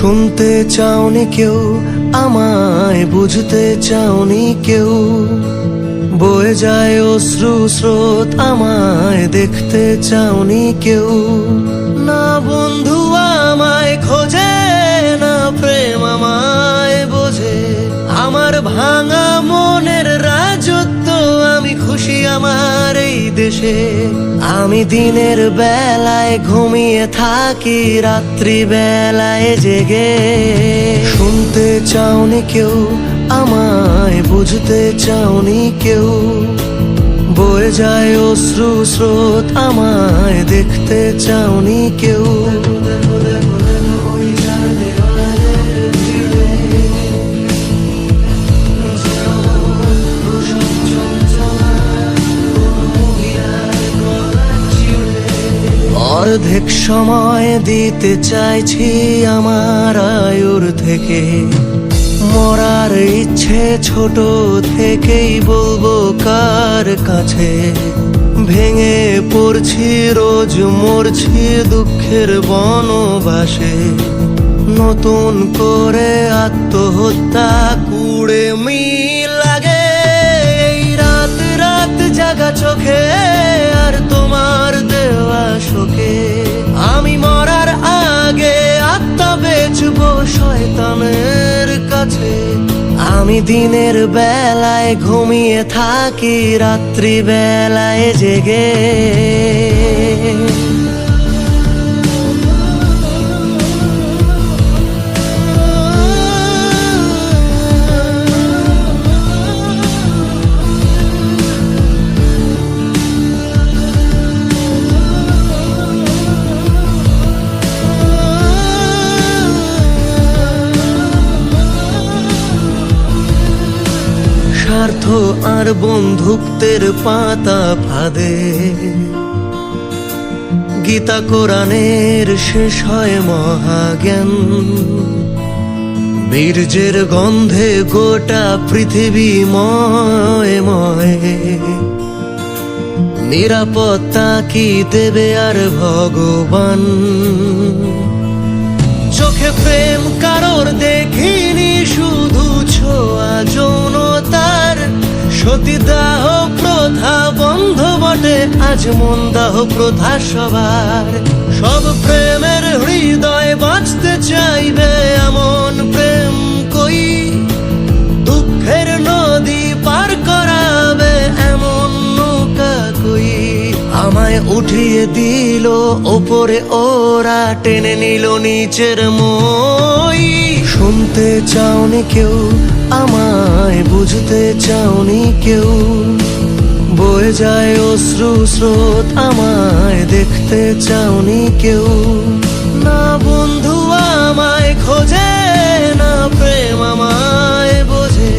শুনতে চাওনি কেউ, আমায় বুঝতে চাওনি কেউ। বয়ে যায় অশ্রু স্রোত, আমায় দেখতে চাওনি কেউ। না বন্ধু আমায় খোঁজে, না প্রেম আমায় বোঝে। আমার ভাঙা মনের রাজত্ব, আমি খুশি আমার দেশে আমি দিনের বেলায় ঘুমিয়ে থাকি রাত্রি বেলায় জেগে। শুনতে চাওনি কেউ, আমায় বুঝতে চাওনি কেউ। বয়ে যায় অশ্রু স্রোত, আমায় দেখতে চাওনি কেউ। অর্ধেক সময় দিতে চাইছি আমার আয়ুর থেকে। মরার ইচ্ছে ছোট থেকেই বলব কার কাছে। ভেঙে পড়ছি, রোজ মরছি দুঃখের বনবাসে। নতুন করে আত্মহত্যা কুড়ে মি লাগে। রাত রাত জাগা চোখে। বেচবো শয়তানের কাছে। আমি দিনের বেলায় ঘুমিয়ে থাকি রাত্রি বেলায় জেগে। স্বার্থ আর বন্ধুত্বের পাতা ফাঁদে। গীতা কোরআনের শেষ হয় মহাজ্ঞান। বীর্যের গন্ধে গোটা পৃথিবী ময় ময়। নিরাপত্তা কি দেবে আর ভগবান? চোখে প্রেম কারোর দেখিনি বটে, আজ মন দাহ প্রথা সবার। সব প্রেমের হৃদয় বাঁচতে চাইবে এমন প্রেম কই? দুঃখের নদী পার করাবে এমন নৌকা কই? আমায় উঠিয়ে দিল ওপরে ওরা, টেনে নিল নিচের মই। শুনতে চাওনি কেউ, আমায় বুঝতে চাওনি কেউ। যায় অশ্রু স্রোত আমায় দেখতে চাওনি কেউ। না বন্ধু আমায় খোঁজে, না প্রেম আমায় বোঝে।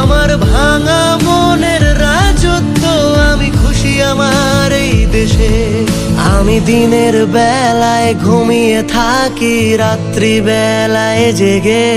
আমার ভাঙা মনের রাজত্ব, আমি খুশি আমার এই দেশে। আমি দিনের বেলায় ঘুমিয়ে থাকি রাত্রি বেলায় জেগে।